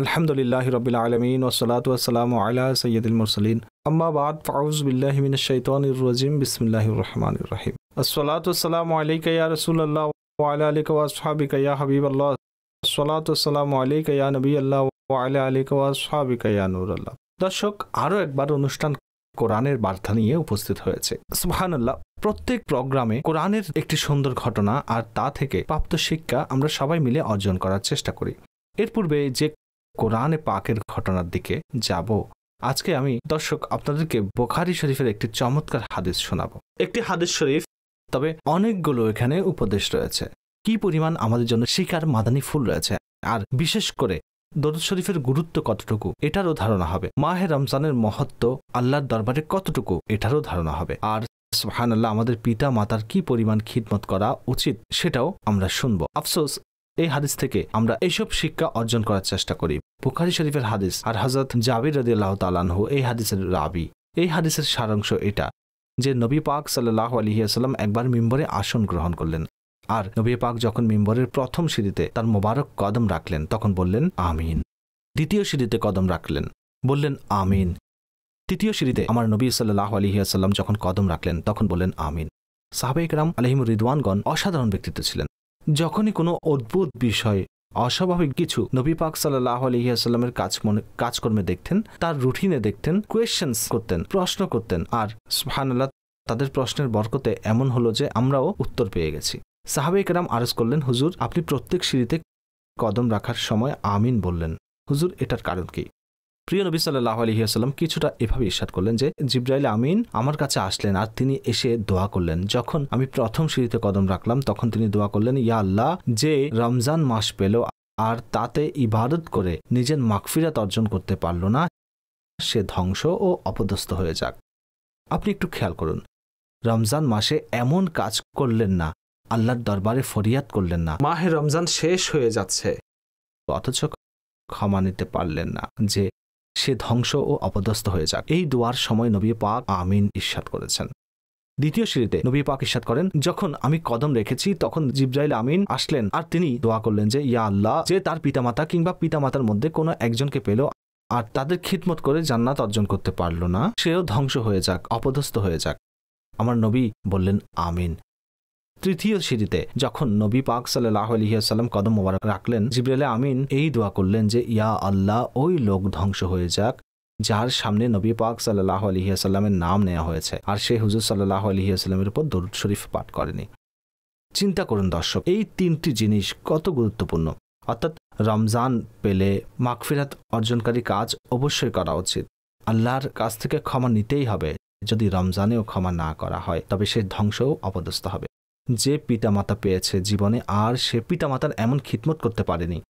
আলহামদুলিল্লাহ রবিল আলমিন ওসলাত ওসালাম আলা সৈয়দুল মুরসলিন। আম্মা বাদ ফাউজ বিল্লাহ মিন শৈতানির রজিম। বিসমিল্লাহ রহমান রহিম। আসসালাত ওসালাম আলাইকা ইয়া রসুল্লাহ ওয়ালা আলিক ওয়াসহাবিকা ইয়া হাবিব আল্লাহ আসসালাত ওসালাম আলাইকা ইয়া নবী আল্লাহ ওয়ালা আলিক ওয়াসহাবিকা ইয়া নূর আল্লাহ দর্শক আরও একবার অনুষ্ঠান কোরআনের বার্তা নিয়ে উপস্থিত হয়েছে। সুবহানাল্লাহ। প্রত্যেক প্রোগ্রামে কোরআনের একটি সুন্দর ঘটনা আর তা থেকে প্রাপ্ত শিক্ষা আমরা সবাই মিলে অর্জন করার চেষ্টা করি। এর পূর্বে যে কোরআনে পাকের ঘটনার দিকে যাব, আজকে আমি দর্শক আপনাদেরকে বোখারি শরীফের একটি চমৎকার হাদিস শোনাব। একটি হাদিস শরীফ, তবে অনেকগুলো এখানে উপদেশ রয়েছে। কি পরিমাণ আমাদের জন্য শিকার মাদানি ফুল রয়েছে, আর বিশেষ করে দরুদ শরীফের গুরুত্ব কতটুকু, এটারও ধারণা হবে। মাহে রমজানের মহত্ব, আল্লাহর দরবারে কতটুকু, এটারও ধারণা হবে। আর সুহান আল্লাহ আমাদের পিতা মাতার কি পরিমাণ খিদমত করা উচিত সেটাও আমরা শুনব। আফসোস, এই হাদিস থেকে আমরা এইসব শিক্ষা অর্জন করার চেষ্টা করি। বুখারি শরীফের হাদিস আর হজরত জাবির রদি আল্লাহ তালানহু এই হাদিসের রাবি। এই হাদিসের সারাংশ এটা যে নবী পাক সাল্লাহ আলহিয়াস্লাম একবার মিম্বরে আসন গ্রহণ করলেন আর নবী পাক যখন মিম্বরের প্রথম সিঁড়িতে তার মোবারক কদম রাখলেন তখন বললেন, আমিন। দ্বিতীয় সিঁড়িতে কদম রাখলেন, বললেন, আমিন। তৃতীয় সিঁড়িতে আমার নবী সাল্লাহ আলহিয়াস্লাম যখন কদম রাখলেন, তখন বললেন, আমিন। সাহাবেক রাম আলহিম রিদওয়ানগণ অসাধারণ ব্যক্তিত্ব ছিলেন। যখনই কোনো অদ্ভুত বিষয়, অস্বাভাবিক কিছু নবী পাক সাল্লাহ আলহিহাস্লামের কাজ মনে, কাজকর্মে দেখতেন, তার রুটিনে দেখতেন কোয়েশ্চেন্স করতেন, প্রশ্ন করতেন, আর সুহানাল্লাহ তাদের প্রশ্নের বরকতে এমন হলো যে আমরাও উত্তর পেয়ে গেছি। সাহাবে কেরাম আরজ করলেন, হুজুর, আপনি প্রত্যেক সিঁড়িতে কদম রাখার সময় আমিন বললেন। হুজুর, এটার কারণ কি? প্রিয় নবী সাল্লাহ আলহিহাস্লাম কিছুটা এভাবে ইস্বাদ করলেন যে জিব্রাইল আমিন আমার কাছে আসলেন আর তিনি এসে দোয়া করলেন। যখন আমি প্রথম সিঁড়িতে কদম রাখলাম তখন তিনি দোয়া করলেন ইয়া আল্লাহ যে রমজান মাস পেল আর তাতে ইবাদত করে নিজের মাকফিরাত অর্জন করতে পারল না সে ধ্বংস ও অপদস্থ হয়ে যাক। আপনি একটু খেয়াল করুন রমজান মাসে এমন কাজ করলেন না আল্লাহর দরবারে ফরিয়াদ করলেন না। মাহে রমজান শেষ হয়ে যাচ্ছে। অথচ ক্ষমা নিতে পারলেন না যে সে ধ্বংস ও অপদস্থ হয়ে যাক। এই দোয়ার সময় নবী পাক আমিন ইস্বাদ করেছেন। দ্বিতীয় সিঁড়িতে নবী পাক ইস্বাদ করেন, যখন আমি কদম রেখেছি, তখন জিব্রাইল আমিন আসলেন আর তিনি দোয়া করলেন যে, ইয়া আল্লাহ, যে তার পিতামাতা কিংবা পিতামাতার মধ্যে কোনো একজনকে পেল আর তাদের খিদমত করে জান্নাত অর্জন করতে পারল না, সেও ধ্বংস হয়ে যাক, অপদস্থ হয়ে যাক। আমার নবী বললেন, আমিন। তৃতীয় সিঁড়িতে যখন নবী পাক সাল্লাহ আলহিহাসাল্লাম কদম মোবারক রাখলেন, জিব্রাইলে আমিন এই দোয়া করলেন যে, ইয়া আল্লাহ, ওই লোক ধ্বংস হয়ে যাক, যার সামনে নবী পাক সাল্লাহ আলহিহাসাল্লামের নাম নেওয়া হয়েছে, আর সে হুজুর সাল্লাহ আলহিহাস্লামের উপর দরুদ শরীফ পাঠ করেনি। চিন্তা করুন দর্শক, এই তিনটি জিনিস কত গুরুত্বপূর্ণ। অর্থাৎ রমজান পেলে মাগফিরাত অর্জনকারী কাজ অবশ্যই করা উচিত। আল্লাহর কাছ থেকে ক্ষমা নিতেই হবে। যদি রমজানেও ক্ষমা না করা হয়, তবে সে ধ্বংসও অপদস্থ হবে। যে পিতামাতা পেয়েছে জীবনে আর সে পিতামাতার এমন খিদমত করতে পারেনি।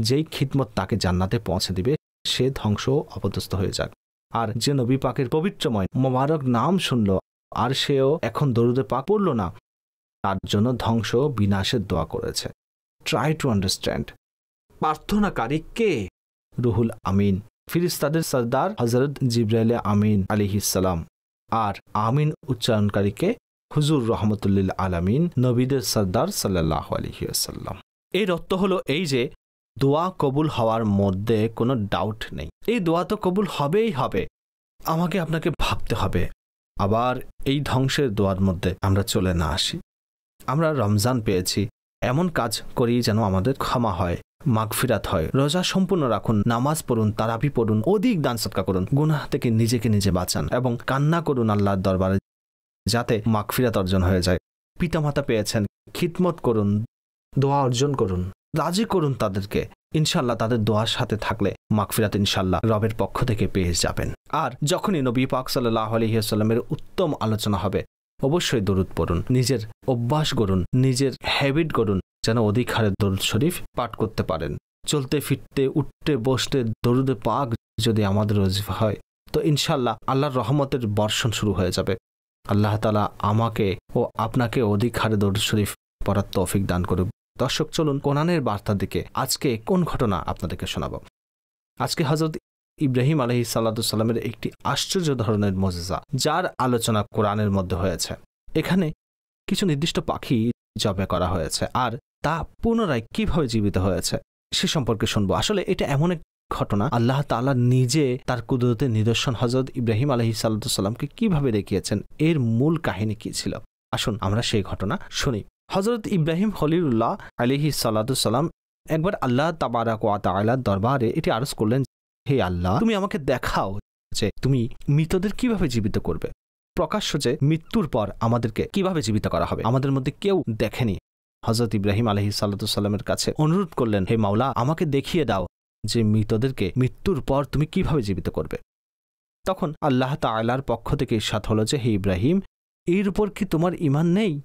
যেই খিদমত তাকে জান্নাতে পৌঁছে দিবে, সে ধ্বংস অপদস্থ হয়ে যাক। আর যে নবী পাকের পবিত্রময়, মোবারক নাম শুনল, আর সেও এখন দরুদে পাক পড়ল না, তার জন্য ধ্বংস বিনাশের দোয়া করেছে। ট্রাই টু আন্ডারস্ট্যান্ড প্রার্থনাকারী কে? রুহুল আমিন, ফিরিস্তাদের সর্দার হজরত জিব্রাইলে আমিন আলিহিসাল্লাম আর আমিন উচ্চারণকারীকে হুজুর রহমতুল্লিল আলামিন নবীদের সর্দার সাল্লাহ আলহিউসাল্লাম এর অর্থ হলো এই যে, দোয়া কবুল হওয়ার মধ্যে কোনো ডাউট নেই। এই দোয়া তো কবুল হবেই হবে। আমাকে আপনাকে ভাবতে হবে। আবার এই ধ্বংসের দোয়ার মধ্যে আমরা চলে না আসি। আমরা রমজান পেয়েছি। এমন কাজ করি যেন আমাদের ক্ষমা হয়, মাগফিরাত হয়। রোজা সম্পূর্ণ রাখুন, নামাজ পড়ুন, তারাবি পড়ুন, অধিক দান সৎকা করুন। গুনাহ থেকে নিজেকে নিজে বাঁচান এবং কান্না করুন আল্লাহর দরবারে। যাতে মাগফিরাত অর্জন হয়ে যায়। পিতামাতা পেয়েছেন, খিদমত করুন, দোয়া অর্জন করুন, রাজি করুন তাদেরকে। ইনশাল্লাহ তাদের দোয়ার সাথে থাকলে মাগফিরাত ইনশাল্লাহ রবের পক্ষ থেকে পেয়ে যাবেন। আর যখনই নবী পাক সাল্লাহ আলহিহাস্লামের উত্তম আলোচনা হবে, অবশ্যই দরুদ পড়ুন, নিজের অভ্যাস করুন নিজের হ্যাবিট করুন যেন অধিক হারে দরুদ শরীফ পাঠ করতে পারেন। চলতে, ফিরতে, উঠতে, বসতে দরুদে পাক যদি আমাদের ওজিফা হয়, তো ইনশাল্লাহ আল্লাহর রহমতের বর্ষণ শুরু হয়ে যাবে। আল্লাহ তালা আমাকে ও আপনাকে অধিক হারে দরুদ শরীফ পড়ার তৌফিক দান করুক। দর্শক, চলুন কোরআনের বার্তার দিকে। আজকে কোন ঘটনা আপনাদেরকে শোনাব? আজকে হজরত ইব্রাহিম আলহি সাল্লামের একটি আশ্চর্য ধরনের মজেজা, যার আলোচনা কোরআনের মধ্যে হয়েছে। এখানে কিছু নির্দিষ্ট পাখি জবে করা হয়েছে, আর তা পুনরায় কীভাবে জীবিত হয়েছে, সে সম্পর্কে শুনব। আসলে এটা এমন এক ঘটনা, আল্লাহ তাআলা নিজে তার কুদরতের নিদর্শন হজরত ইব্রাহিম আলহি সাল্লামকে কীভাবে দেখিয়েছেন? এর মূল কাহিনী কি ছিল? আসুন আমরা সেই ঘটনা শুনি। হজরত ইব্রাহিম খলিলুল্লাহ আলিহি সাল্লাম একবার আল্লাহ তাবারাক ওয়া দরবারে এটি আরজ করলেন, হে আল্লাহ, তুমি আমাকে দেখাও যে তুমি মৃতদের কীভাবে জীবিত করবে। প্রকাশ্য যে মৃত্যুর পর আমাদেরকে কীভাবে জীবিত করা হবে। আমাদের মধ্যে কেউ দেখেনি। হজরত ইব্রাহিম আলহি সাল্লামের কাছে অনুরোধ করলেন, হে মাওলা, আমাকে দেখিয়ে দাও যে মৃতদেরকে মৃত্যুর পর তুমি কীভাবে জীবিত করবে? তখন আল্লাহ তাআলার পক্ষ থেকে ইস্বাদ হলো যে, হে ইব্রাহিম, এর উপর কি তোমার ইমান নেই?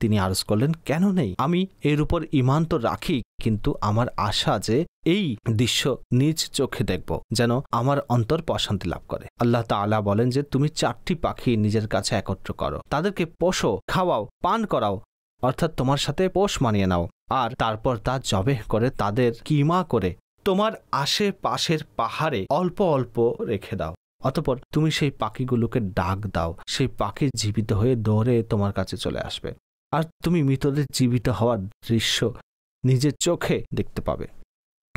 তিনি আরজ করলেন, কেন নেই? আমি এর উপর ইমান তো রাখি, কিন্তু আমার আশা যে এই দৃশ্য নিজ চোখে দেখব, যেন আমার অন্তর প্রশান্তি লাভ করে। আল্লাহ তাআলা বলেন যে, তুমি চারটি পাখি নিজের কাছে একত্র করো। তাদেরকে পোষো, খাওয়াও, পান করাও অর্থাৎ তোমার সাথে পোষ মানিয়ে নাও। আর তারপর তা জবে করে তাদের কিমা করে তোমার আশেপাশের পাহাড়ে অল্প অল্প রেখে দাও। অতপর তুমি সেই পাখিগুলোকে ডাক দাও। সেই পাখি জীবিত হয়ে দৌড়ে তোমার কাছে চলে আসবে। আর তুমি মৃতদের জীবিত হওয়ার দৃশ্য নিজের চোখে দেখতে পাবে।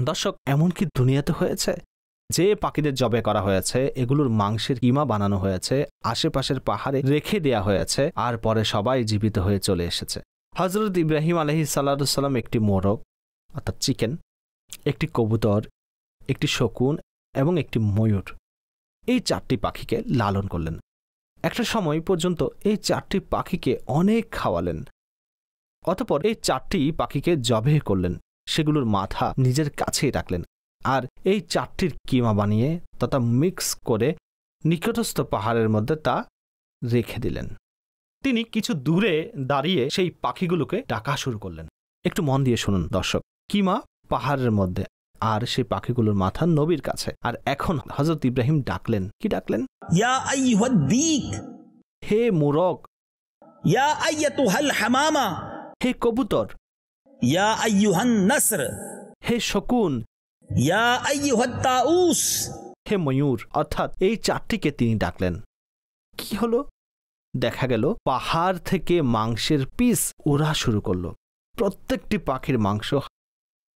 দর্শক, এমন কি দুনিয়াতে হয়েছে? যে পাখিদের জবে করা হয়েছে, এগুলোর মাংসের কিমা বানানো হয়েছে, আশেপাশের পাহাড়ে রেখে দেয়া হয়েছে, আর পরে সবাই জীবিত হয়ে চলে এসেছে। হজরত ইব্রাহিম আলহি সাল্লাম একটি মোরগ, অর্থাৎ চিকেন, একটি কবুতর, একটি শকুন এবং একটি ময়ূর এই চারটি পাখিকে লালন করলেন। একটা সময় পর্যন্ত এই চারটি পাখিকে অনেক খাওয়ালেন। অতপর এই চারটি পাখিকে জবে করলেন, সেগুলোর মাথা নিজের কাছেই রাখলেন আর এই চারটির কিমা বানিয়ে তথা মিক্স করে নিকটস্থ পাহাড়ের মধ্যে তা রেখে দিলেন। তিনি কিছু দূরে দাঁড়িয়ে সেই পাখিগুলোকে ডাকা শুরু করলেন। একটু মন দিয়ে শুনুন দর্শক। কিমা পাহাড়ের মধ্যে। আর সেই পাখিগুলোর মাথা নবীর কাছে। আর এখন হজরত ইব্রাহিম ডাকলেন। কি ডাকলেন? হে মুরক হে কবুতর। হে শকুন। হে ময়ূর। অর্থাৎ এই চারটিকে তিনি ডাকলেন। কি হলো? দেখা গেল, পাহাড় থেকে মাংসের পিস ওরা শুরু করল। প্রত্যেকটি পাখির মাংস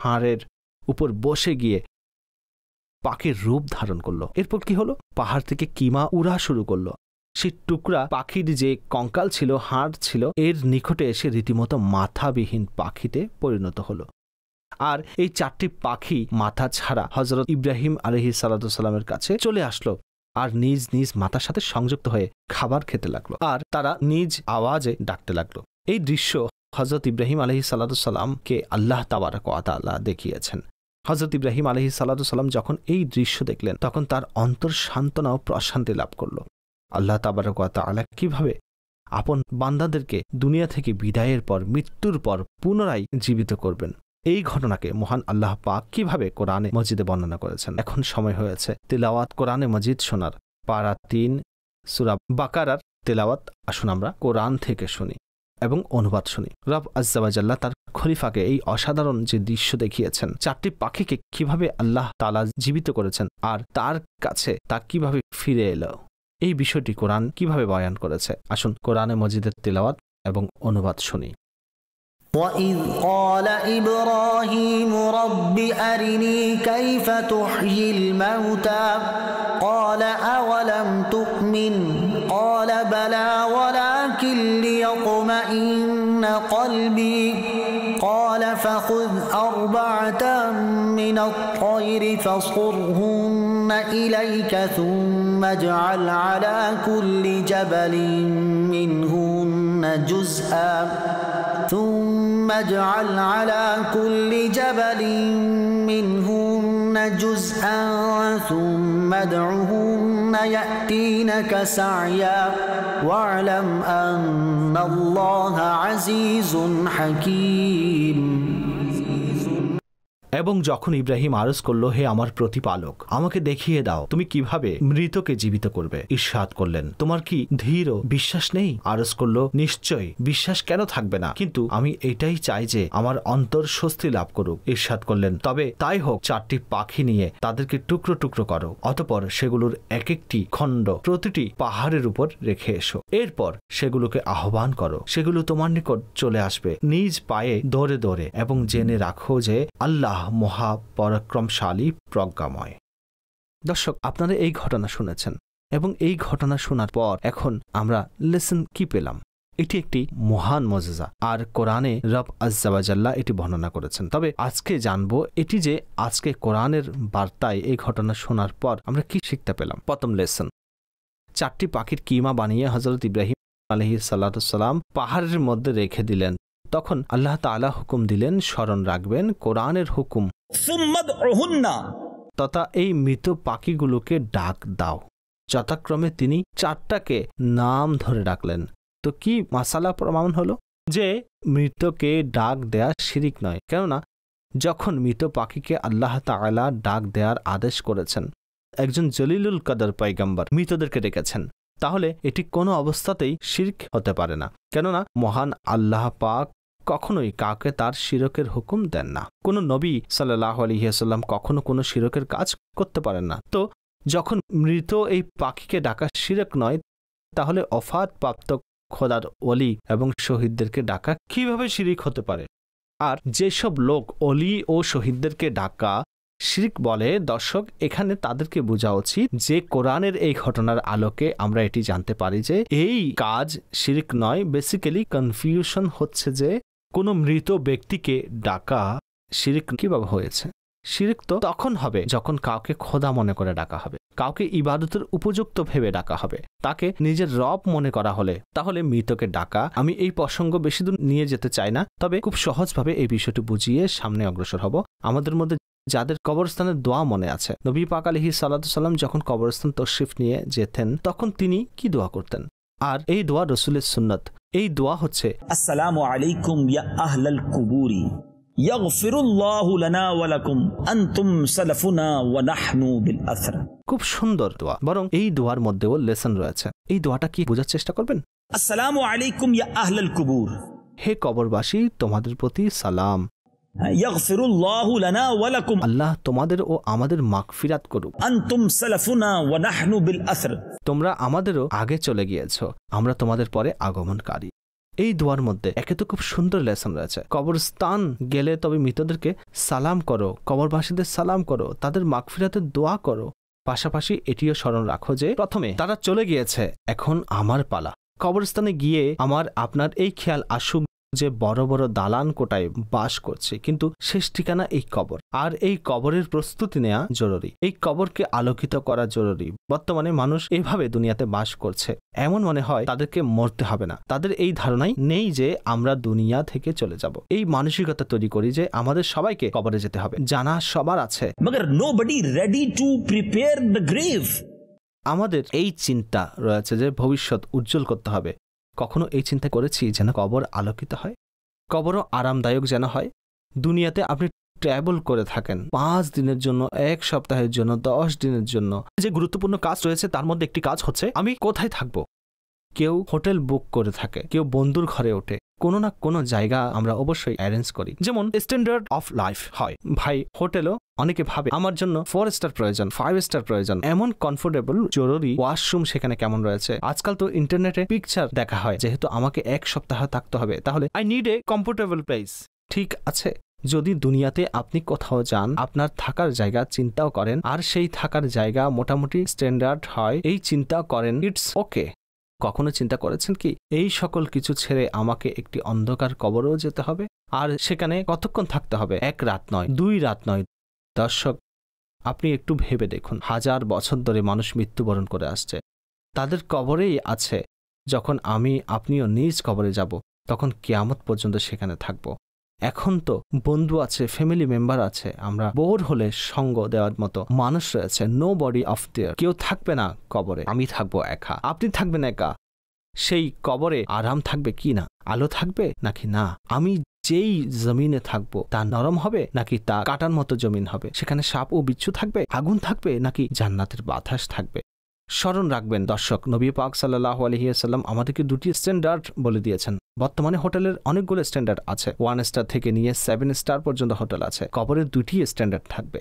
হাড়ের উপর বসে গিয়ে পাখির রূপ ধারণ করল। এরপর কি হলো? পাহাড় থেকে কিমা উড়া শুরু করল। সেই টুকরা পাখির যে কঙ্কাল ছিল, হাড় ছিল, এর নিকটে এসে রীতিমতো মাথাবিহীন পাখিতে পরিণত হলো। আর এই চারটি পাখি মাথা ছাড়া হজরত ইব্রাহিম আলহি সাল্লামের কাছে চলে আসলো। আর নিজ নিজ মাতার সাথে সংযুক্ত হয়ে খাবার খেতে লাগল। আর তারা নিজ আওয়াজে ডাকতে লাগল। এই দৃশ্য হজরত ইব্রাহিম আলহি সাল্লামকে আল্লাহ তাবারক আল্লাহ দেখিয়েছেন। হজরত ইব্রাহিম আলহি সাল্লাম যখন এই দৃশ্য দেখলেন, তখন তার অন্তর সান্ত্বনা ও প্রশান্তি লাভ করল। আল্লাহ তাবারক কীভাবে আপন বান্দাদেরকে দুনিয়া থেকে বিদায়ের পর, মৃত্যুর পর পুনরায় জীবিত করবেন। এই ঘটনাকে মহান আল্লাহ পাক কীভাবে কোরআনে মসজিদে বর্ণনা করেছেন? এখন সময় হয়েছে তেলাওয়াত কোরআনে মজিদ শোনার। পারা তিন, সুরা বাকারার তেলাওয়াত। আসুন আমরা কোরআন থেকে শুনি এবং অনুবাদ শুনি। রব আজ্জাবাজাল্লাহ তার খলিফাকে এই অসাধারণ যে দৃশ্য দেখিয়েছেন, চারটি পাখিকে কীভাবে আল্লাহ তালা জীবিত করেছেন আর তার কাছে তা কীভাবে ফিরে এলো? এই বিষয়টি কোরআন কীভাবে বয়ান করেছে? আসুন কোরআনে মজিদের তেলাওয়াত এবং অনুবাদ শুনি। وإذ قال إبراهيم رب أرني كيف تحيي الموتى قال أولم تؤمن قال بلى ولكن ليطمئن قلبي قال فخذ أربعة من الطير فصرهن إليك ثم اجعل على كل جبل منهن جزءا ثم اجعل على كل جبل منهن جزءا ثم ادعهن يأتينك سعيا. واعلم أن الله عزيز حكيم. এবং যখন ইব্রাহিম আরজ করল, হে আমার প্রতিপালক, আমাকে দেখিয়ে দাও, তুমি কীভাবে মৃতকে জীবিত করবে? ঈর্ষাদ করলেন, তোমার কি ধীর বিশ্বাস নেই? আরজ করল নিশ্চয় বিশ্বাস কেন থাকবে না? কিন্তু আমি এটাই চাই যে আমার অন্তর স্বস্তি লাভ করুক। ঈর্ষাদ করলেন, তবে তাই হোক, চারটি পাখি নিয়ে তাদেরকে টুকরো টুকরো করো, অতপর সেগুলোর এক একটি খণ্ড প্রতিটি পাহাড়ের উপর রেখে এসো। এরপর সেগুলোকে আহ্বান করো, সেগুলো তোমার নিকট চলে আসবে, নিজ পায়ে দৌড়ে দৌড়ে, এবং জেনে রাখো যে আল্লাহ মহা পরাক্রমশালী প্রজ্ঞাময়। দর্শক, আপনারা এই ঘটনা শুনেছেন এবং এই ঘটনা শোনার পর এখন আমরা লেসন কি পেলাম? এটি একটি মহান মজেজা। আর কোরআনে রব আজ্জাবাজাল্লাহ এটি বর্ণনা করেছেন। তবে আজকে জানব এটি যে আজকে কোরআনের বার্তায় এই ঘটনা শোনার পর আমরা কি শিখতে পেলাম। প্রথম লেসন চারটি পাখির কিমা বানিয়ে হজরত ইব্রাহিম আলহি সাল্লাম পাহাড়ের মধ্যে রেখে দিলেন। তখন আল্লাহ তালা হুকুম দিলেন স্মরণ রাখবেন কোরআনের হুকুম। তথা এই মৃত পাখিগুলোকে ডাক দাও। যথাক্রমে তিনি চারটাকে নাম ধরে ডাকলেন। তো কি মাসালা প্রমাণ হলো? যে মৃতকে ডাক দেয়া শিরিক নয়। কেননা যখন মৃত পাখিকে আল্লাহ তালা ডাক দেয়ার আদেশ করেছেন একজন জলিলুল কাদার পাইগাম্বার মৃতদেরকে ডেকেছেন তাহলে এটি কোনো অবস্থাতেই শির্ক হতে পারে না। কেননা মহান আল্লাহ পাক কখনোই কাউকে তার শিরকের হুকুম দেন না। কোনো নবী সাল্লাহ আলহিহাসাল্লাম কখনো কোনো শিরকের কাজ করতে পারেন না। তো যখন মৃত এই পাখিকে ডাকা শিরক নয়, তাহলে অফাত প্রাপ্ত খোদার অলি এবং শহীদদেরকে ডাকা কীভাবে শিরিক হতে পারে? আর যেসব লোক অলি ও শহীদদেরকে ডাকা শিরিক বলে, দর্শক, এখানে তাদেরকে বোঝা উচিত যে কোরআনের এই ঘটনার আলোকে আমরা এটি জানতে পারি যে এই কাজ শিরিক নয়। বেসিক্যালি কনফিউশন হচ্ছে যে কোনো মৃত ব্যক্তিকে ডাকা শিরিক কীভাবে হয়েছে? শিরিক তো তখন হবে যখন কাউকে খোদা মনে করে ডাকা হবে। কাউকে ইবাদতের উপযুক্ত ভেবে ডাকা হবে। তাকে নিজের রব মনে করা হলে তাহলে মৃতকে ডাকা আমি এই প্রসঙ্গ বেশি দূর নিয়ে যেতে চাই না। তবে খুব সহজভাবে এই বিষয়টি বুঝিয়ে সামনে অগ্রসর হব। আমাদের মধ্যে যাদের কবরস্থানের দোয়া মনে আছে, নবী পাক আলহি সাল্লাম যখন কবরস্থান তশরিফ নিয়ে যেতেন, তখন তিনি কি দোয়া করতেন? আর এই দোয়া রসুলের সুন্নত। এই দোয়া হচ্ছে। আসসালামু আলাইকুম ইয়া আহলাল কুবুরি। খুব সুন্দর দোয়া। বরং এই দোয়ার মধ্যেও লেসন রয়েছে। এই দোয়াটা কি বোঝার চেষ্টা করবেন? আসসালামু আলাইকুম ইয়া আহলাল কুবুর। হে কবরবাসী তোমাদের প্রতি সালাম। আল্লাহ তোমাদের ও আমাদের করুক। তোমরা আমাদেরও আগে চলে গিয়েছ আমরা তোমাদের পরে আগমনকারী। এই দোয়ার মধ্যে একে তো খুব সুন্দর লেসন রয়েছে। কবরস্থান গেলে তবে মৃতদেরকে সালাম করো কবরবাসীদের সালাম করো তাদের মাগফিরাতের দোয়া করো। পাশাপাশি এটিও স্মরণ রাখো যে প্রথমে তারা চলে গিয়েছে এখন আমার পালা। কবরস্থানে গিয়ে আমার আপনার এই খেয়াল আসুক। যে বড় বড় দালান কোটায় বাস করছে। কিন্তু শেষ ঠিকানা এই কবর। আর এই কবরের প্রস্তুতি নেওয়া জরুরি। এই কবরকে আলোকিত করা জরুরি। বর্তমানে মানুষ এভাবে দুনিয়াতে বাস করছে। এমন মনে হয় তাদেরকে মরতে হবে না। তাদের এই ধারণাই নেই যে আমরা দুনিয়া থেকে চলে যাব। এই মানসিকতা তৈরি করি যে আমাদের সবাইকে কবরে যেতে হবে। জানা সবার আছে। Nobody ready to prepare the আমাদের এই চিন্তা রয়েছে যে ভবিষ্যৎ উজ্জ্বল করতে হবে। কখনো এই চিন্তা করেছি যেন কবর আলোকিত হয়? কবরও আরামদায়ক যেন হয়? দুনিয়াতে আপনি ট্র্যাভেল করে থাকেন, পাঁচ দিনের জন্য, এক সপ্তাহের জন্য, দশ দিনের জন্য। যে গুরুত্বপূর্ণ কাজ রয়েছে তার মধ্যে একটি কাজ হচ্ছে, আমি কোথায় থাকব? কেউ হোটেল বুক করে থাকে, কেউ বন্ধুর ঘরে ওঠে কোনো না কোনো জায়গা আমরা অবশ্যই অ্যারেঞ্জ করি। যেমন স্ট্যান্ডার্ড অফ লাইফ হয়। ভাই, হোটেলও অনেকে ভাবে, আমার জন্য ফোর স্টার প্রয়োজন ফাইভ স্টার প্রয়োজন। এমন কমফোর্টেবল জরুরি ওয়াশরুম সেখানে কেমন রয়েছে? আজকাল তো ইন্টারনেটে পিকচার দেখা হয়, যেহেতু আমাকে এক সপ্তাহ থাকতে হবে। তাহলে I need a comfortable place ঠিক আছে। যদি দুনিয়াতে আপনি কোথাও যান, আপনার থাকার জায়গা চিন্তাও করেন, আর সেই থাকার জায়গা মোটামুটি স্ট্যান্ডার্ড হয়, এই চিন্তা করেন ইটস ওকে কখনো চিন্তা করেছেন কি, এই সকল কিছু ছেড়ে আমাকে একটি অন্ধকার কবরেও যেতে হবে? আর সেখানে কতক্ষণ থাকতে হবে? এক রাত নয়, দুই রাত নয়। দর্শক, আপনি একটু ভেবে দেখুন, হাজার বছর ধরে মানুষ মৃত্যুবরণ করে আসছে। তাদের কবরেই আছে। যখন আমি, আপনিও নিজ কবরে যাব, তখন কেয়ামত পর্যন্ত সেখানে থাকব। এখন তো বন্ধু আছে ফ্যামিলি মেম্বার আছে, আমরা বোর হলে সঙ্গ দেওয়ার মতো মানুষ রয়েছে নো বডি অফ দেয়ার কেউ থাকবে না কবরে, আমি থাকব একা। আপনি থাকবেন একা, সেই কবরে আরাম থাকবে কি না? আলো থাকবে নাকি না? আমি যেই জমিনে থাকব, তা নরম হবে নাকি তা কাটার মতো জমিন হবে? সেখানে সাপ ও বিচ্ছু থাকবে, আগুন থাকবে নাকি জান্নাতের বাতাস থাকবে? স্মরণ রাখবেন, দর্শক, নবী পাক সাল্লাহ আলহিয়াল্লাম আমাদেরকে দুটি স্ট্যান্ডার্ড বলে দিয়েছেন। বর্তমানে হোটেলের অনেকগুলো স্ট্যান্ডার্ড আছে। ওয়ান স্টার থেকে নিয়ে সেভেন স্টার পর্যন্ত হোটেল আছে। কবরের দুটি স্ট্যান্ডার্ড থাকবে।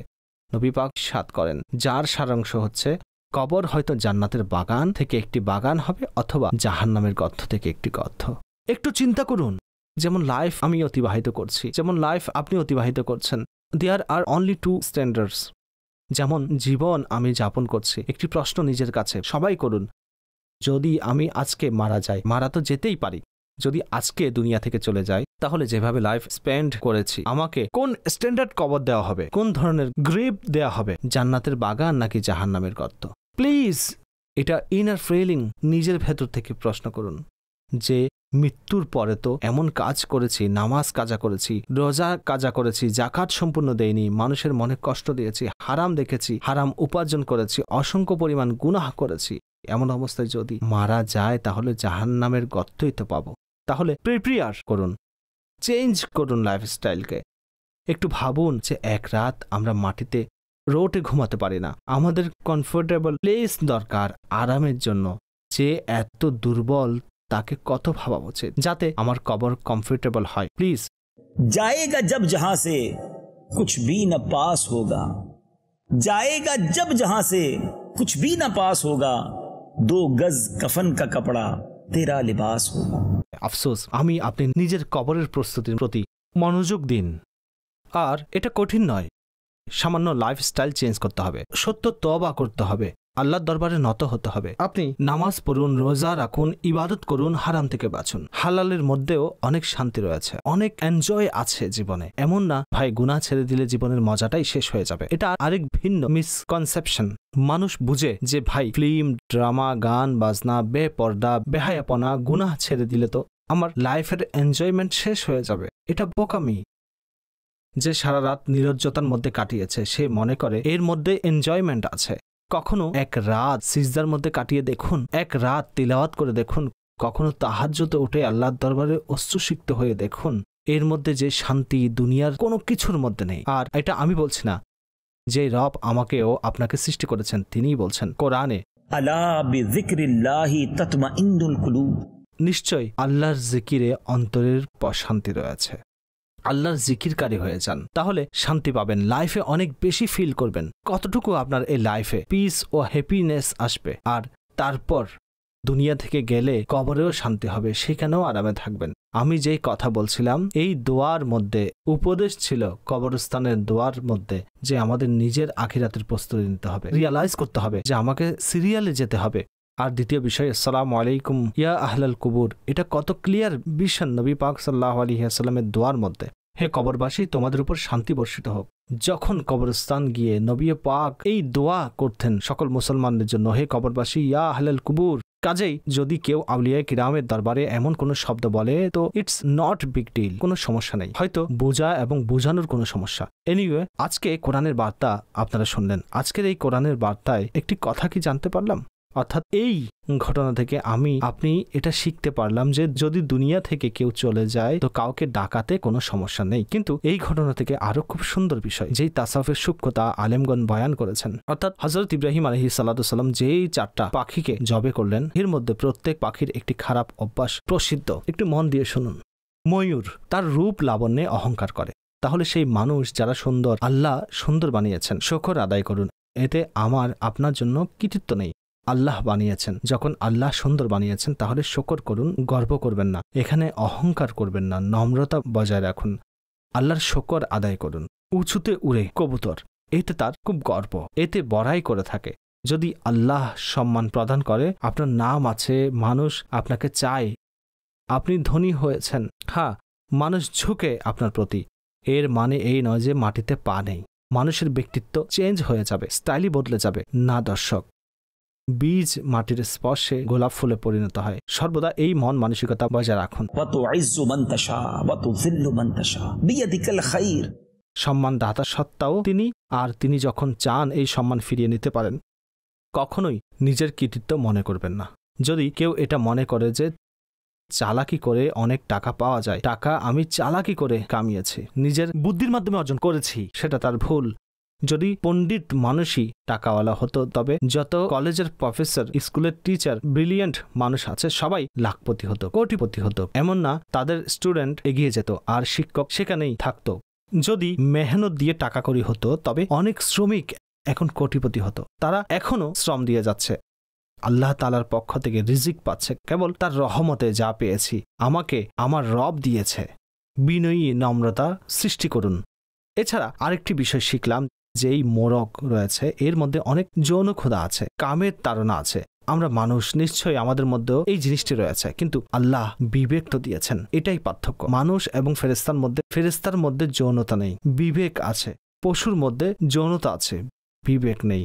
নবী পাক সাত করেন, যার সারাংশ হচ্ছে, কবর হয়তো জান্নাতের বাগান থেকে একটি বাগান হবে অথবা জাহান্নামের গর্থ থেকে একটি গর্থ একটু চিন্তা করুন, যেমন লাইফ আমি অতিবাহিত করছি, যেমন লাইফ আপনি অতিবাহিত করছেন there are only two standards যেমন, জীবন আমি যাপন করছি, একটি প্রশ্ন নিজের কাছে, সবাই করুন, যদি আমি আজকে মারা যাই, মারা তো যেতেই পারি। যদি আজকে দুনিয়া থেকে চলে যাই, তাহলে যেভাবে লাইফ স্পেন্ড করেছি, আমাকে কোন স্ট্যান্ডার্ড কবর দেওয়া হবে? কোন ধরনের গ্রেপ দেওয়া হবে? জান্নাতের বাগান নাকি জাহান্নামের গর্ত? প্লিজ এটা ইনার ফ্রেলিং নিজের ভেতর থেকে প্রশ্ন করুন। যে মৃত্যুর পরে তো এমন কাজ করেছি, নামাজ কাজা করেছি, রোজা কাজা করেছি জাকাত সম্পূর্ণ দেয়নি মানুষের মনে কষ্ট দিয়েছি, হারাম দেখেছি, হারাম উপার্জন করেছি, অসংখ্য পরিমাণ গুনাহ করেছি। এমন অবস্থায় যদি মারা যায়, তাহলে জাহান নামের গর্তই তো পাবো। তাহলে প্রিপেয়ার করুন। চেঞ্জ করুন লাইফস্টাইলকে একটু ভাবুন যে এক রাত আমরা মাটিতে রোটে ঘুমাতে পারি না। আমাদের কমফোর্টেবল প্লেস দরকার আরামের জন্য। যে এত দুর্বল তাকে কত ভাবা উচিত? যাতে আমার কবর কমফোর্টেবল হয়। প্লিজ যায়েগা জব জহা সে কুছ ভি না পাস হোগা যায়েগা জব জহা সে কুছ ভি না পাস হোগা দো গজ কফন কা কপড়া তেরা লিবাস হোগা আফসোস, আমি আপনি নিজের কবরের প্রস্তুতির প্রতি মনোযোগ দিন। আর এটা কঠিন নয়, সামান্য লাইফস্টাইল চেঞ্জ করতে হবে, সত্য তবা করতে হবে। আল্লাহর দরবারে নত হতে হবে। আপনি নামাজ পড়ুন রোজা রাখুন ইবাদত করুন হারাম থেকে বাঁচুন। হালালের মধ্যেও অনেক শান্তি রয়েছে। অনেক এনজয় আছে জীবনে। এমন না ভাই গুনাহ ছেড়ে দিলে জীবনের মজাটাই শেষ হয়ে যাবে। এটা আরেক ভিন্ন মিসকনসেপশন মানুষ বুঝে যে ভাই ফিল্ম ড্রামা গান বাজনা বেপর্দা বেহায়াপনা গুনাহ ছেড়ে দিলে তো আমার লাইফের এনজয়মেন্ট শেষ হয়ে যাবে। এটা বোকামি। যে সারা রাত নিরজ্জতার মধ্যে কাটিয়েছে সে মনে করে এর মধ্যে এনজয়মেন্ট আছে। কখনো এক রাত সিজদার মধ্যে কাটিয়ে দেখুন এক রাত তিলাওয়াত করে দেখুন কখনো তাহাজ্যতে উঠে আল্লাহর দরবারে অশ্রুসিক্ত হয়ে দেখুন এর মধ্যে যে শান্তি দুনিয়ার কোনো কিছুর মধ্যে নেই। আর এটা আমি বলছি না যে রব আমাকেও আপনাকে সৃষ্টি করেছেন তিনিই বলছেন কোরআনে। নিশ্চয় আল্লাহর জিকিরে অন্তরের প্রশান্তি রয়েছে। আল্লাহর জিকিরকারী হয়ে যান, তাহলে শান্তি পাবেন লাইফে অনেক বেশি ফিল করবেন। কতটুকু আপনার এই লাইফে পিস ও হ্যাপিনেস আসবে? আর তারপর দুনিয়া থেকে গেলে কবরেও শান্তি হবে, সেখানেও আরামে থাকবেন। আমি যেই কথা বলছিলাম, এই দোয়ার মধ্যে উপদেশ ছিল, কবরস্থানের দোয়ার মধ্যে, যে আমাদের নিজের আখিরাতের প্রস্তুতি নিতে হবে। রিয়ালাইজ করতে হবে যে আমাকে সিরিয়ালে যেতে হবে। আর দ্বিতীয় বিষয়, আসসালামু আলাইকুম ইয়া আহলাল কুবুর। এটা কত ক্লিয়ার বিশান নবী পাক সাল্লাহ আলহিহাস্লামের দোয়ার মধ্যে। হে কবরবাসী, তোমাদের উপর শান্তি বর্ষিত হোক। যখন কবরস্থান গিয়ে নবী পাক এই দোয়া করতেন সকল মুসলমানদের জন্য, হে কবরবাসী, ইয়া আহলাল কুবুর। কাজেই যদি কেউ আউলিয়া কিরামের দরবারে এমন কোনো শব্দ বলে, তো ইটস নট বিগ ডিল, কোনো সমস্যা নেই। হয়তো বোঝা এবং বোঝানোর কোনো সমস্যা। এনিওয়ে, আজকে কোরআনের বার্তা আপনারা শুনলেন। আজকের এই কোরআনের বার্তায় একটি কথা কি জানতে পারলাম? অর্থাৎ এই ঘটনা থেকে আমি, আপনি এটা শিখতে পারলাম যে যদি দুনিয়া থেকে কেউ চলে যায়, তো কাউকে ডাকাতে কোনো সমস্যা নেই। কিন্তু এই ঘটনা থেকে আরও খুব সুন্দর বিষয়, যেই তাসাফের সূক্ষ্মতা আলেমগণ বয়ান করেছেন। অর্থাৎ হজরত ইব্রাহিম আলহি সাল্লাম যেই চারটা পাখিকে জবে করলেন, এর মধ্যে প্রত্যেক পাখির একটি খারাপ অভ্যাস প্রসিদ্ধ। একটু মন দিয়ে শুনুন। ময়ূর তার রূপ লাবণ্যে অহংকার করে। তাহলে সেই মানুষ যারা সুন্দর, আল্লাহ সুন্দর বানিয়েছেন, শকর আদায় করুন। এতে আমার, আপনার জন্য কৃতিত্ব নেই। আল্লাহ বানিয়েছেন। যখন আল্লাহ সুন্দর বানিয়েছেন, তাহলে শকর করুন, গর্ব করবেন না। এখানে অহংকার করবেন না, নম্রতা বজায় রাখুন। আল্লাহর শকর আদায় করুন। উঁচুতে উড়ে, কবুতর, এতে তার খুব গর্ব, এতে বড়াই করে থাকে। যদি আল্লাহ সম্মান প্রদান করে, আপনার নাম আছে, মানুষ আপনাকে চায়, আপনি ধনী হয়েছেন হ্যাঁ মানুষ ঝুঁকে আপনার প্রতি। এর মানে এই নয় যে মাটিতে পা নেই। মানুষের ব্যক্তিত্ব চেঞ্জ হয়ে যাবে, স্টাইলই বদলে যাবে। না, দর্শক বীজ মাটির স্পর্শে গোলাপ ফুলে পরিণত হয়। সর্বদা এই মন মানসিকতা বজায় রাখুন। সম্মান দাতা সত্ত্বেও তিনি আর তিনি যখন চান এই সম্মান ফিরিয়ে নিতে পারেন কখনোই নিজের কৃতিত্ব মনে করবেন না। যদি কেউ এটা মনে করে যে চালাকি করে অনেক টাকা পাওয়া যায় টাকা আমি চালাকি করে কামিয়েছি নিজের বুদ্ধির মাধ্যমে অর্জন করেছি সেটা তার ভুল। যদি পণ্ডিত মানুষই টাকাওয়ালা হতো, তবে যত কলেজের প্রফেসর, স্কুলের টিচার, ব্রিলিয়েন্ট মানুষ আছে, সবাই লাখপতি হতো, কোটিপতি হতো। এমন না, তাদের স্টুডেন্ট এগিয়ে যেত আর শিক্ষক সেখানেই থাকতো। যদি মেহনত দিয়ে টাকা করি হতো, তবে অনেক শ্রমিক এখন কোটিপতি হতো। তারা এখনও শ্রম দিয়ে যাচ্ছে। আল্লাহ তালার পক্ষ থেকে রিজিক পাচ্ছে, কেবল তার রহমতে যা পেয়েছি, আমাকে আমার রব দিয়েছে। বিনয়ী নম্রতা সৃষ্টি করুন। এছাড়া আরেকটি বিষয় শিখলাম যে মোরক রয়েছে, এর মধ্যে অনেক যৌন ক্ষুধা আছে, কামের তাড়না আছে। আমরা মানুষ নিশ্চয়ই আমাদের মধ্যেও এই জিনিসটি রয়েছে, কিন্তু আল্লাহ বিবেক তো দিয়েছেন, এটাই পার্থক্য। মানুষ এবং ফেরেস্তার মধ্যে ফেরেস্তার মধ্যে যৌনতা নেই, বিবেক আছে। পশুর মধ্যে যৌনতা আছে, বিবেক নেই।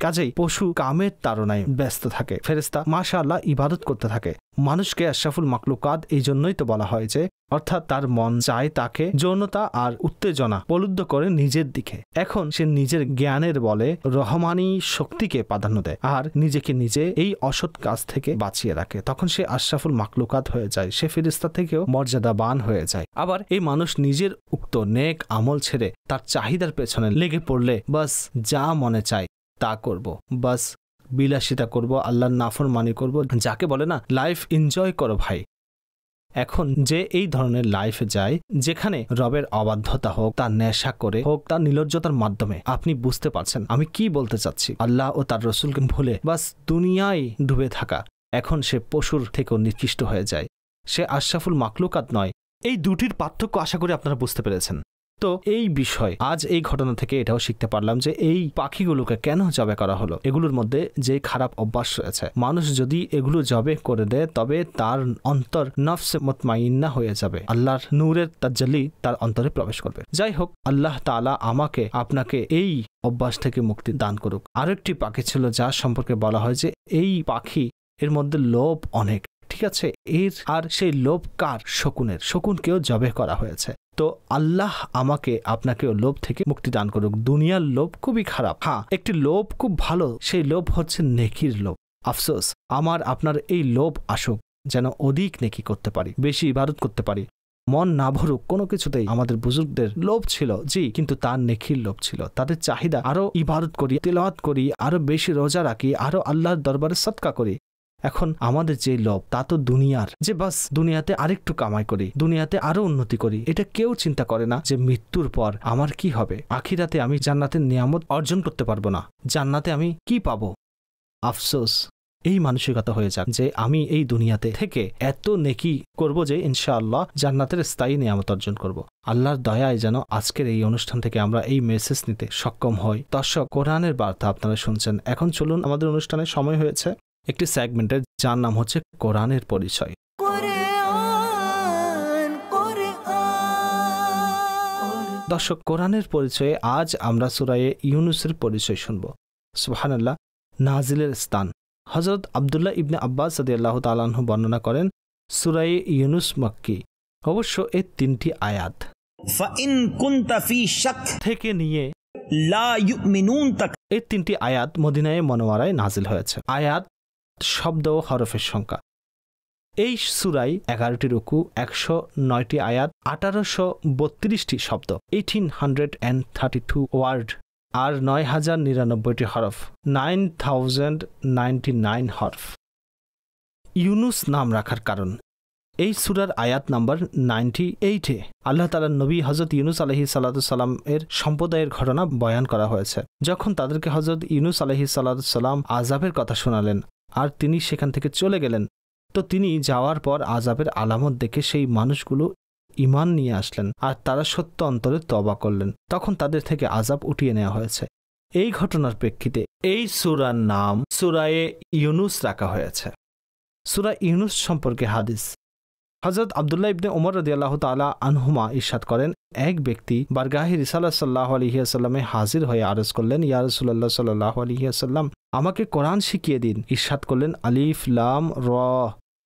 কাজেই পশু কামের তাড়নায় ব্যস্ত থাকে। ফেরেস্তা মাশা আল্লাহ ইবাদত করতে থাকে। মানুষকে আশরাফুল মাকলুকাত এই জন্যই তো বলা হয় যে, অর্থাৎ তার মন চায় তাকে যৌনতা আর উত্তেজনা প্রলুব্ধ করে নিজের দিকে। এখন সে নিজের জ্ঞানের বলে রহমানি শক্তিকে প্রাধান্য দেয় আর নিজেকে নিজে এই অসৎ কাজ থেকে বাঁচিয়ে রাখে। তখন সে আশরাফুল মাকলুকাত হয়ে যায়। সে ফেরিস্তা থেকেও মর্যাদাবান হয়ে যায়। আবার এই মানুষ নিজের উক্ত নেক আমল ছেড়ে তার চাহিদার পেছনে লেগে পড়লে বাস যা মনে চায় তা করব। বাস, বিলাসিতা করব, আল্লাহর নাফর মানি করব। যাকে বলে না লাইফ এনজয় করো ভাই। এখন যে এই ধরনের লাইফে যায়, যেখানে রবের অবাধ্যতা হোক, তার নেশা করে হোক, তার নির্লজ্জতার মাধ্যমে, আপনি বুঝতে পারছেন আমি কি বলতে চাচ্ছি। আল্লাহ ও তার রসুলকে ভুলে বাস দুনিয়ায় ডুবে থাকা, এখন সে পশুর থেকেও নিকৃষ্ট হয়ে যায়। সে আশরাফুল মাকলুকাত নয়। এই দুটির পার্থক্য আশা করি আপনারা বুঝতে পেরেছেন। তো এই বিষয়, আজ এই ঘটনা থেকে এটাও শিখতে পারলাম যে এই পাখিগুলোকে কেন জবে করা হলো? এগুলোর মধ্যে যে খারাপ অভ্যাস রয়েছে, মানুষ যদি এগুলো জবে করে দেয়, তবে তার অন্তর নফসে মতমাইন্না হয়ে যাবে। আল্লাহর নূরের তাজ্জালি তার অন্তরে প্রবেশ করবে। যাই হোক, আল্লাহ তাআলা আমাকে, আপনাকে এই অভ্যাস থেকে মুক্তি দান করুক। আরেকটি পাখি ছিল যার সম্পর্কে বলা হয় যে এই পাখি এর মধ্যে লোভ অনেক। ঠিক আছে এর আর সেই লোভ কার? শকুনের। শকুনকেও জবে করা হয়েছে। তো আল্লাহ আমাকে আপনাকেও লোভ থেকে মুক্তি দান করুক। দুনিয়ার লোভ খুবই খারাপ। হ্যাঁ একটি লোভ খুব ভালো, সেই লোভ হচ্ছে নেকির লোভ। আফসোস, আমার, আপনার এই লোভ আসুক, যেন অধিক নেকি করতে পারি, বেশি ইবাদত করতে পারি। মন না ভরুক, কোনো কিছুতেই আমাদের বুজুর্গদের লোভ ছিল, জি, কিন্তু তার নেখির লোভ ছিল। তাদের চাহিদা, আরও ইবাদত করি, তেলাওয়াত করি, আরও বেশি রোজা রাখি, আরও আল্লাহর দরবারে সৎকা করি। এখন আমাদের যে লোভ, তা তো দুনিয়ার। যে বাস, দুনিয়াতে আরেকটু কামাই করি, দুনিয়াতে আরও উন্নতি করি, এটা কেউ চিন্তা করে না যে মৃত্যুর পর আমার কি হবে। আখিরাতে আমি জান্নাতের নিয়ামত অর্জন করতে পারব না। জান্নাতে আমি কি পাবো? আফসোস। এই মানসিকতা হয়ে যাক যে আমি এই দুনিয়াতে থেকে এত নেকি করব যে ইনশাআল্লাহ জান্নাতের স্থায়ী নিয়ামত অর্জন করব। আল্লাহর দয়ায় যেন আজকের এই অনুষ্ঠান থেকে আমরা এই মেসেজ নিতে সক্ষম হই। দর্শক, কোরআনের বার্তা আপনারা শুনছেন। এখন চলুন, আমাদের অনুষ্ঠানে সময় হয়েছে। একটি সেগমেন্টের যার নাম হচ্ছে কোরআনের পরিচয়। দর্শক কোরআনের পরিচয়ে আজ আমরা সুরায়ে ইউনুসের পরিচয় শুনব। সুহানাল্লাহ নাজিলের স্থান। হজরত আবদুল্লাহ ইবনে আব্বাস সদি আল্লাহ তালাহ বর্ণনা করেন সুরায়ে ইউনুস মক্কি। অবশ্য এ তিনটি আয়াত। থেকে নিয়ে এই তিনটি আয়াত মদিনায় মনোয়ারায় নাজিল হয়েছে। আয়াত শব্দ ও হরফের সংখ্যা। এই সুরাই এগারোটি রুকু, একশো নয়টি আয়াত, আঠারোশো বত্রিশটি শব্দ eighteen hundred and thirty two word আর নয় হাজার নিরানব্বইটি হরফ নাইন থাউজেন্ড নাইনটি নাইন হরফ। ইউনুস নাম রাখার কারণ। এই সুরার আয়াত নাম্বার নাইনটি এইটে আল্লাহ তালার নবী হজরত ইউনুস আলহি সাল্লাম এর সম্প্রদায়ের ঘটনা বয়ান করা হয়েছে। যখন তাদেরকে হজরত ইউনুস আলহি সাল্লাম আজাবের কথা শোনালেন আর তিনি সেখান থেকে চলে গেলেন। তো তিনি যাওয়ার পর আজাবের আলামত দেখে সেই মানুষগুলো ইমান নিয়ে আসলেন আর তারা সত্য অন্তরে তবা করলেন। তখন তাদের থেকে আজাব উঠিয়ে নেওয়া হয়েছে। এই ঘটনার প্রেক্ষিতে এই সুরার নাম সুরায়ে ইউনুস রাখা হয়েছে। সুরা ইউনুস সম্পর্কে হাদিস। হজরত আবদুল্লাহ ইবনে ওমর রদি আল্লাহ তালা আনহুমা ইরশাদ করেন, এক ব্যক্তি বারগাহি রিসাল্লাহ সাল্লাহ আলহিয়াসাল্লামে হাজির হয়ে আরজ করলেন, ইয়া রসুল্লাহ সাল্লাহ আলহিয়াসাল্লাম আমাকে কোরআন শিখিয়ে দিন। ইরশাদ করলেন, আলিফ, লাম, র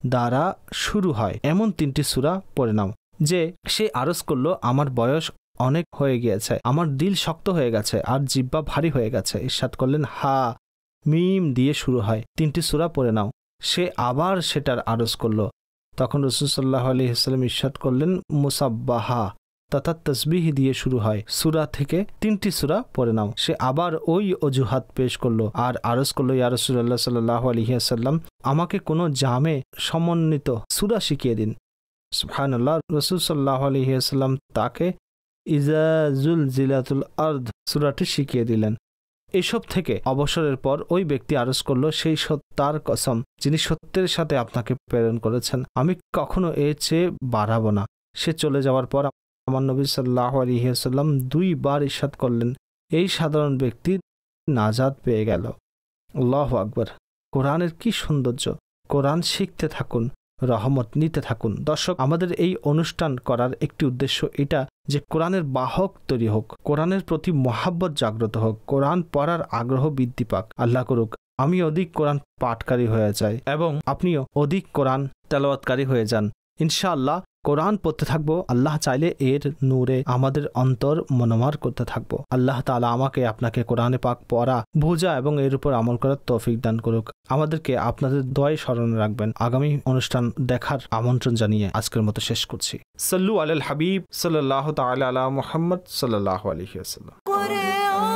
দ্বারা শুরু হয়। এমন তিনটি সুরা পড়ে নাও, যে সে আরজ করল, আমার বয়স অনেক হয়ে গিয়েছে, আমার দিল শক্ত হয়ে গেছে, আর জিব্বা ভারী হয়ে গেছে। ইরশাদ করলেন, হা, মিম দিয়ে শুরু হয়। তিনটি সুরা পড়ে নাও, সে আবার সেটার আরজ করল। তখন রসুল সাল্লাহ আলী ইসলাম ইরশাদ করলেন, মুসাব্বাহা। তথা তসবিহ দিয়ে শুরু হয়। সুরা থেকে তিনটি সুরা পড়ে নাও। সে আবার ওই অজুহাত পেশ করল আর আরজ করল, ইয়া রসুল্লাহ সাল্লাহ আলহিহাসাল্লাম আমাকে কোনো জামে সমন্বিত সুরা শিখিয়ে দিন। সুবহানাল্লাহ, রসুল সাল্লাহ আলহিহাসাল্লাম তাকে ইজাজুল জিলাতুল আর্দ সুরাটি শিখিয়ে দিলেন। এসব থেকে অবসরের পর ওই ব্যক্তি আরজ করল, সেই সত্তার কসম, যিনি সত্যের সাথে আপনাকে প্রেরণ করেছেন, আমি কখনো এর চেয়ে বাড়াবো না। সে চলে যাওয়ার পর আমার নবী সাল্লাহ আলহিহাসাল্লাম দুইবার ইস্বাদ করলেন। এই সাধারণ ব্যক্তি নাজাদ পেয়ে গেল। আল্লাহ আকবর। কোরআনের কি সৌন্দর্য? কোরআন শিখতে থাকুন, রহমত নিতে থাকুন। দর্শক, আমাদের এই অনুষ্ঠান করার একটি উদ্দেশ্য এটা যে কোরআনের বাহক তৈরি হোক, কোরআনের প্রতি মহাব্বত জাগ্রত হোক, কোরআন পড়ার আগ্রহ বৃদ্ধি পাক। আল্লাহ করুক আমি অধিক কোরআন পাঠকারী হয়ে যাই এবং আপনিও অধিক কোরআন তেলাওয়াতকারী হয়ে যান। ইনশাআল্লাহ কোরআন পড়তে থাকব, আল্লাহ চাইলে এর নূরে আমাদের অন্তর মনোমার করতে থাকব। আল্লাহ তালা আমাকে আপনাকে কোরআনে পাক পড়া, বোঝা এবং এর উপর আমল করার তৌফিক দান করুক। আমাদেরকে আপনাদের দয় স্মরণে রাখবেন। আগামী অনুষ্ঠান দেখার আমন্ত্রণ জানিয়ে আজকের মতো শেষ করছি। সাল্লু আল হাবিব সাল্লাহ তালা আলা মোহাম্মদ সাল্লাহ আলহিহাস্লাম